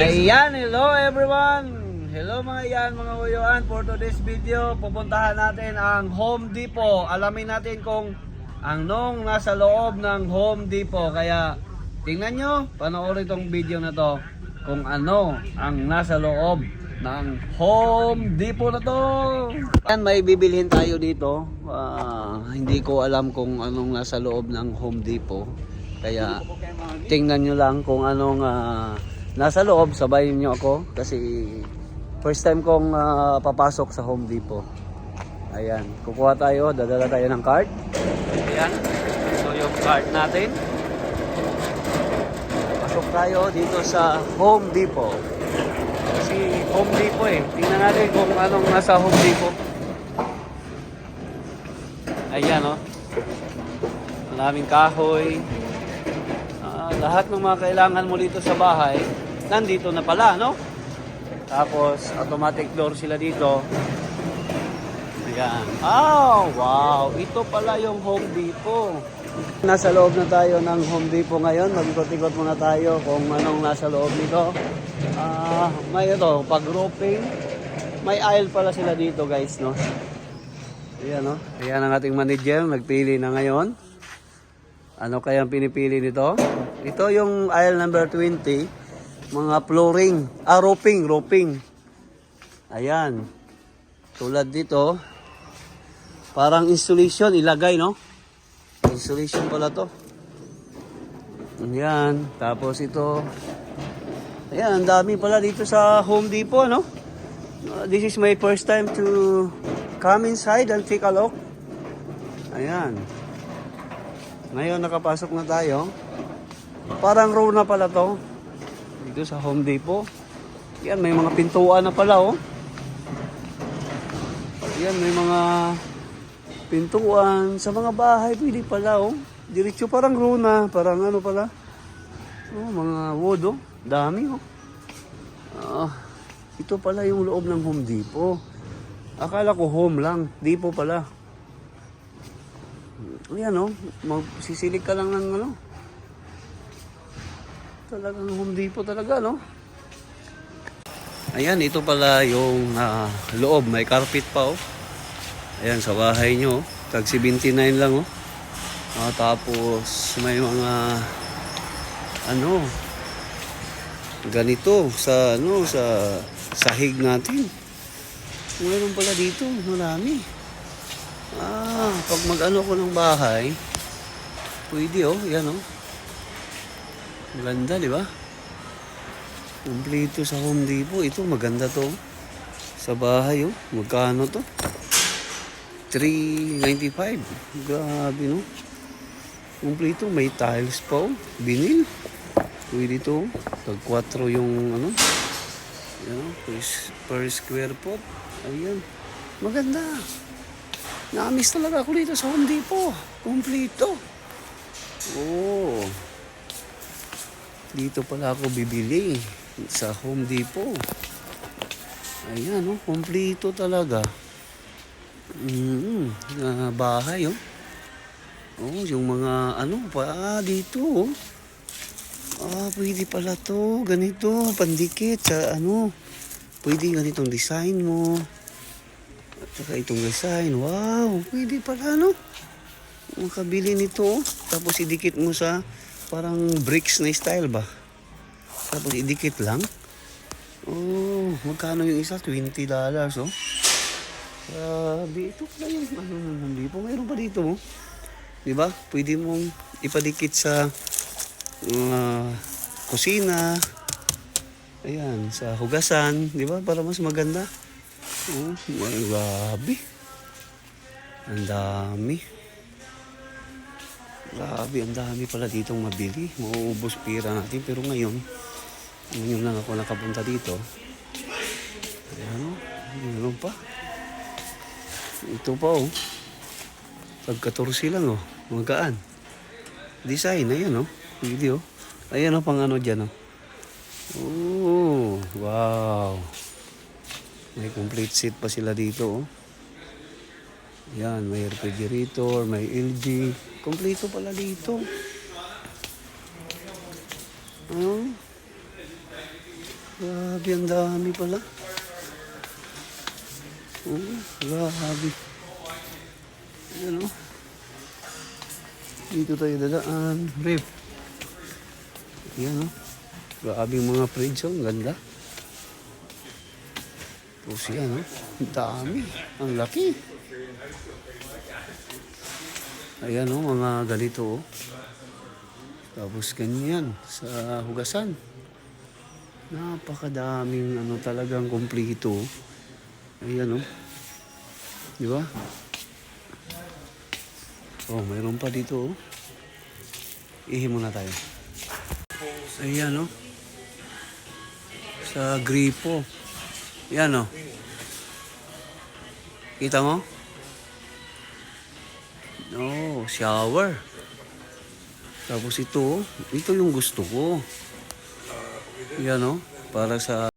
Ayan, hello everyone! Hello mga yan, mga uyuan. For today's video, pupuntahan natin ang Home Depot. Alamin natin kung anong nasa loob ng Home Depot. Kaya tingnan nyo, panoorin tong video na to kung ano ang nasa loob ng Home Depot na to. Yan, may bibilhin tayo dito. Ah, hindi ko alam kung anong nasa loob ng Home Depot. Kaya tingnan nyo lang kung anong ah, nasa loob. Sabayin nyo ako kasi first time kong ah, papasok sa Home Depot. Ayan, kukuha tayo, dadala tayo ng card. Ayan, so yung card natin. Pasok tayo dito sa Home Depot. Kasi Home Depot eh. Tingnan natin kung anong nasa Home Depot. Ayan oh. Maraming kahoy. Ah, lahat ng mga kailangan mo dito sa bahay, nandito na pala, no? Tapos, automatic door sila dito. Ayan. Oh, wow. Ito pala yung Home Depot. Nasa loob na tayo ng Home Depot ngayon. Mag-ikot-ikot muna tayo kung anong nasa loob nito. Ah, may ito, pag-roping. May aisle pala sila dito, guys, no? Ayan, no? Ayan ang ating manager. Nagpili na ngayon. Ano kaya ang pinipili nito? Ito yung aisle number 20. Mga flooring. Ah, roping, roping. Ayan. Tulad dito. Parang installation, ilagay, no? Installation pala to. Ayan. Tapos ito. Ayan, ang dami pala dito sa Home Depot, no? This is my first time to come inside and take a look. Ayan. Ngayon nakapasok na tayo. Parang row na pala to. Dito sa Home Depot. Yan, may mga pintuan na pala oh. Yan, may mga pintuan sa mga bahay pwede pala oh. Diretso parang row na, parang ano pala. Oh, mga wood oh. Dami oh. Ah, ito pala yung loob ng Home Depot. Akala ko home lang, depot pala. Ayan o, magsisilig ka lang ng ano. Talagang Home Depot talaga, no? Ayan, ito pala yung ah, loob. May carpet pa, oh. Ayan, sa bahay nyo, oh. Tag 79 lang, oh. Ah, tapos, may mga, ano, ganito, sa, ano, sa sahig natin. Meron pala dito, marami. Ah, pag mag-ano ko ng bahay, pwede oh, yan oh. Maganda, di ba? Kompleto sa Home Depot. Ito, maganda to. Sa bahay oh. Magkano to? 395. Grabe no. Kompleto, may tiles pa oh. Binil. Pwede to. Tag 4 yung ano. Yan, per, per square foot. Ayan. Maganda. Namiss talaga ako dito sa Home Depot. Kompleto. Oo. Dito pala ako bibili sa Home Depot. Ayan, oh, kompleto talaga. Mm, na bahay, oh. Oh, yung mga ano pa ah, dito, oh. Ah, pwede pala to. Ganito, pandikit sa ano. Pwede ganitong design mo. At saka itong design. Wow, pwede pala, no? Makabili nito. Tapos idikit mo sa parang bricks na style ba? Tapos idikit lang. Oh, magkano yung isa? 20 dollars, oh. Grabe, ito pala yung ano ng Depot. Mayroon pa dito, oh. Di ba? Pwede mong ipadikit sa uh, kusina. Ayan, sa hugasan, di ba? Para mas maganda. Oh, ay, grabe. Ang dami. Grabe, ang dami pala ditong mabili. Mauubos pira natin. Pero ngayon, ngayon lang ako nakapunta dito. Ayan, oh. meron pa. Ito pa, oh. Pag 14 lang, oh. Magaan. Design, ayan, oh. Video. Ayan, oh, pang ano dyan, oh. Oh, wow. May complete set pa sila dito, oh. Yan, may refrigerator, may LG. Kompleto pala dito. Ano? Grabe, ang dami pala. Oo, grabe. Ayan o. Dito tayo dadaan. Rip. Ayan o. Grabe yung mga fridge o. Ang ganda. Tapos yan o. Ang dami. Ang laki. Ayan o, mga ganito o. Tapos ganyan sa hugasan. Napakadaming ano talagang kumplito. Ayan oh. Di ba? Oh, mayroon pa dito oh. Ihi muna tayo. Ayan oh. Sa gripo. Ayan oh. Kita mo? Oh, shower. Tapos ito, oh. ito yung gusto ko. Yan oh, para sa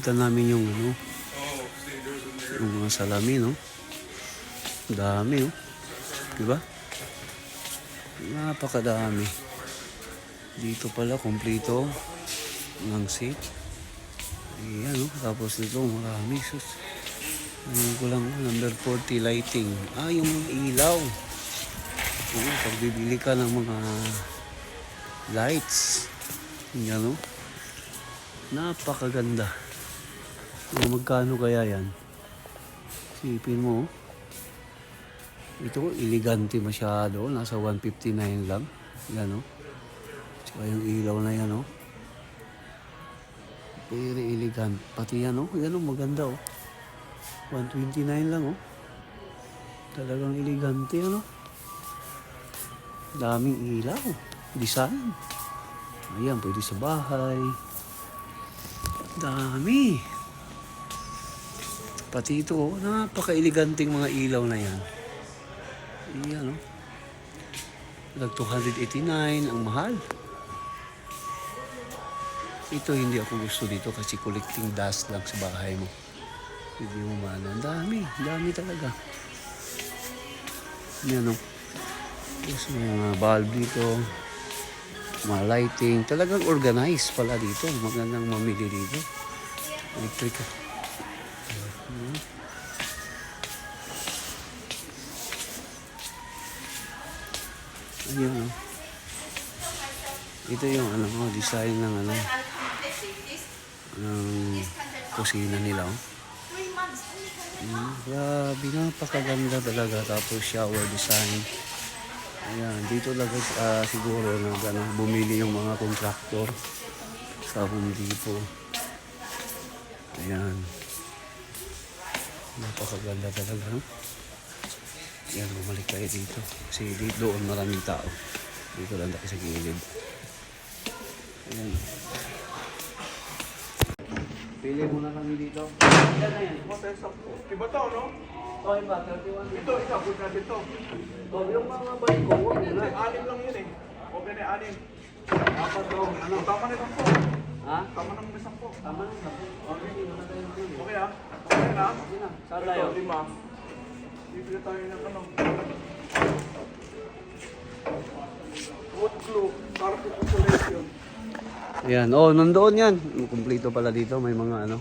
papalitan namin yung ano, yung mga salamin oh. Dami oh. Diba? Napakadami. Dito pala, kompleto ng seat. Ayan, oh. Tapos dito, marami. Sus. Ano ko lang, number 40 lighting. Ah, yung mga ilaw. Oo, pag bibili ka ng mga lights. Yan, oh. Napakaganda. Kung magkano kaya yan? Sipin mo. Ito, elegante masyado. Nasa 159 lang. Yan, oh. Tsaka yung ilaw na yan, oh. Very elegant. Pati yan, oh. Yan, oh. Maganda, oh. 129 lang, oh. Talagang elegante, ano? Daming ilaw. Design. Ayan, pwede sa bahay. Dami. Pati ito, oh. Napaka-eleganting mga ilaw na yan. Iyan, no? Nag 289, ang mahal. Ito hindi ako gusto dito kasi collecting dust lang sa bahay mo. Hindi mo man. Ang dami, dami talaga. Yan, no? Tapos may mga bulb dito. Mga lighting. Talagang organized pala dito. Magandang mamili dito. Electric. Ayun, oh. Ito yung ano, oh, design ng ano, ng kusina nila. Oh. Mm, grabe, napakaganda talaga. Tapos shower design. Ayan, dito lang ah, siguro na ano, bumili yung mga kontraktor sa Home Depot. Ayan. Napakaganda talaga. No? Yan, bumalik tayo dito. Kasi dito doon maraming tao. Dito lang tayo sa gilid. Ayan. Pili muna kami dito. Yan na yan. Iba to, no? Okay ba? 31 Ito, ikabot natin to. Oh, yung mga balik ko, huwag muna. anim lang yun eh. Okay na, anim. Apat daw. Ano? Tama na isang po. Ha? Tama na isang po. Tama lang. Okay, na tayo dito. Okay ah. Okay na. Okay na. Saan Ito, tayo? lima. Bibili tayo ng ano. Wood glue. Para insulation. Ayan, oh, nandoon yan. Kumplito pala dito, may mga ano.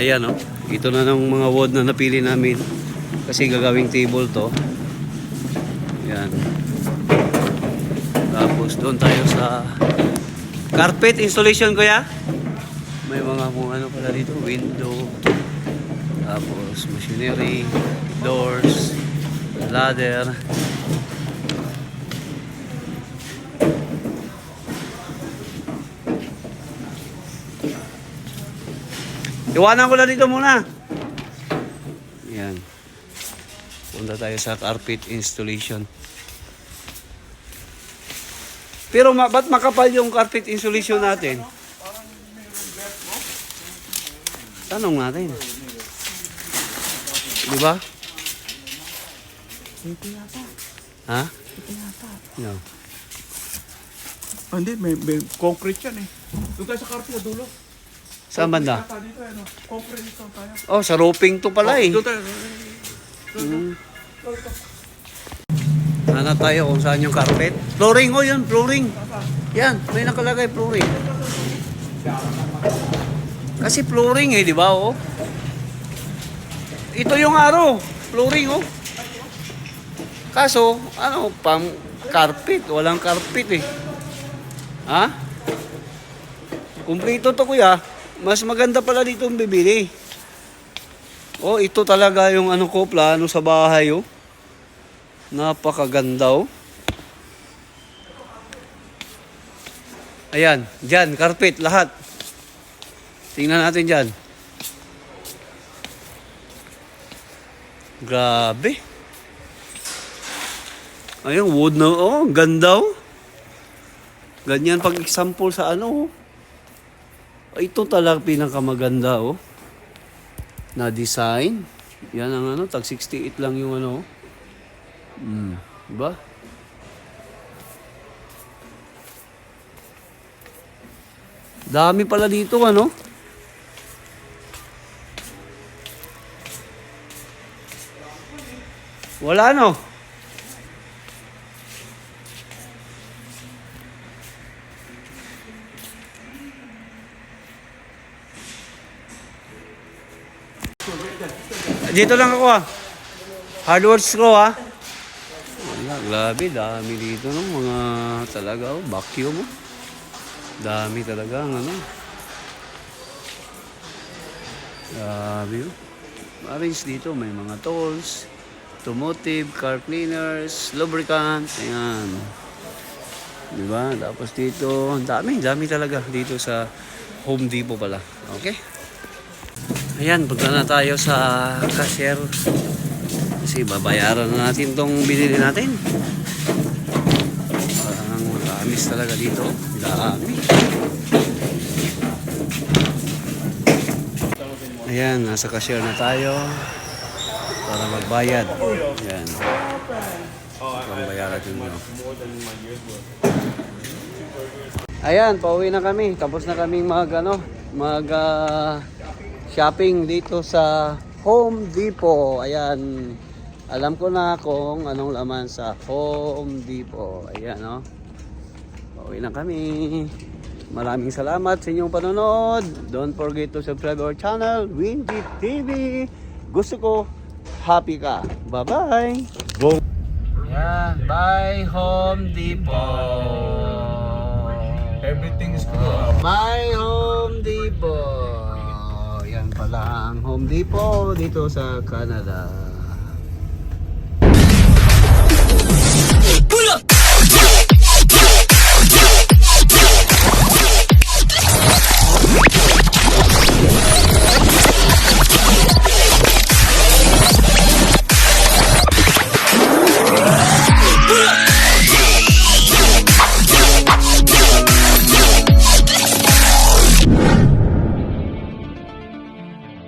Ayan, oh. Ito na ng mga wood na napili namin. Kasi gagawing table to. Ayan. Tapos doon tayo sa carpet installation kuya. May mga kung ano pala dito, window. Tapos machinery, doors, ladder. Iwanan ko na dito muna. Yan. Punta tayo sa carpet installation. Pero ma ba't makapal yung carpet installation natin? Tanong natin. Di ba? Ito yata. Ha? Ito yata. No. Ah, hindi, may, may concrete yan eh. Doon tayo sa carpet sa dulo. Saan banda? Concrete ata dito, ano? Concrete dito tayo. Oh, sa roofing to pala eh. Doon tayo. Mm. Hanap tayo kung saan yung carpet. Flooring, oh yun, flooring. Yan, may nakalagay flooring. Kasi flooring eh, di ba, oh? Ito yung araw, flooring, oh. Kaso, ano, pang carpet, walang carpet eh. Ha? Kumplito to kuya, mas maganda pala dito ang bibili. Oh, ito talaga yung ano ko, plano sa bahay, oh. Napakaganda, oh. Ayan, dyan, carpet, lahat. Tingnan natin dyan. Grabe. Ayun, wood na, oh, ganda, oh. Ganyan pag example sa ano, oh. Ito talaga pinakamaganda, oh na design. Yan ang ano, tag 68 lang yung ano. Mm, diba? Dami pala dito ano. Wala no. Dito lang ako ah. Hard works ko ah. Wala, grabe, dami dito no, mga talaga oh, vacuum oh. Dami talaga ang ano. Grabe oh. Arrange dito, may mga tools, automotive, car cleaners, lubricant, ayan. Di ba? Tapos dito, ang dami, dami talaga dito sa Home Depot pala. Okay? Ayan, punta na tayo sa cashier. Kasi babayaran na natin tong binili natin. Parang matamis talaga dito. Dami. Ayan, nasa cashier na tayo. Para magbayad. Ayan. Ang bayaran din nyo. Ayan, pauwi na kami. Tapos na kaming mag, ano, mag, ah, shopping dito sa Home Depot. Ayan. Alam ko na kung anong laman sa Home Depot. Ayan, no? Pauwi na kami. Maraming salamat sa inyong panonood. Don't forget to subscribe our channel, Windy TV. Gusto ko, happy ka. Bye-bye. Go. Yan, bye Home Depot. Everything is cool. Bye Home Depot. Yan pala ang Home Depot dito sa Canada.